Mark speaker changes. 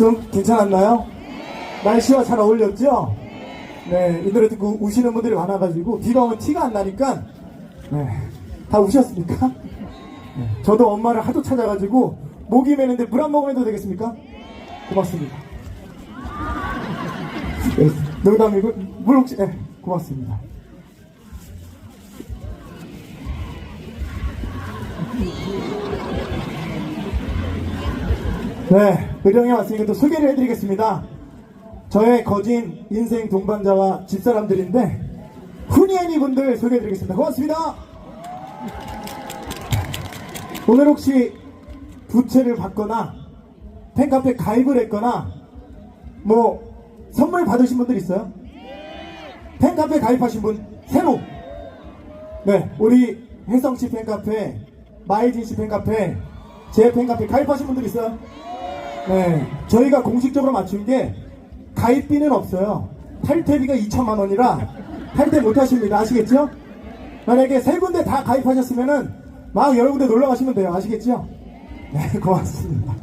Speaker 1: 좀 괜찮았나요? 날씨와 잘 어울렸죠? 네, 이 노래 듣고 우시는 분들이 많아가지고 비가 오면 티가 안 나니까 네, 다 우셨습니까? 네, 저도 엄마를 하도 찾아가지고 목이 메는데 물 한 모금 해도 되겠습니까? 고맙습니다. 네, 농담이고 물 혹시 네, 고맙습니다. 네, 의령에 왔으니까 또 소개를 해드리겠습니다. 저의 거진 인생 동반자와 집사람들인데 훈이애니 분들 소개해드리겠습니다. 고맙습니다. 오늘 혹시 부채를 받거나 팬카페 가입을 했거나 뭐 선물 받으신 분들 있어요? 팬카페 가입하신 분 새로 네 우리 혜성씨 팬카페 마이진씨 팬카페 제 팬카페 가입하신 분들 있어요? 네. 저희가 공식적으로 맞춘 게 가입비는 없어요. 탈퇴비가 2천만 원이라 탈퇴 못 하십니다. 아시겠죠? 만약에 세 군데 다 가입하셨으면은 막 여러 군데 놀러 가시면 돼요. 아시겠죠? 네 고맙습니다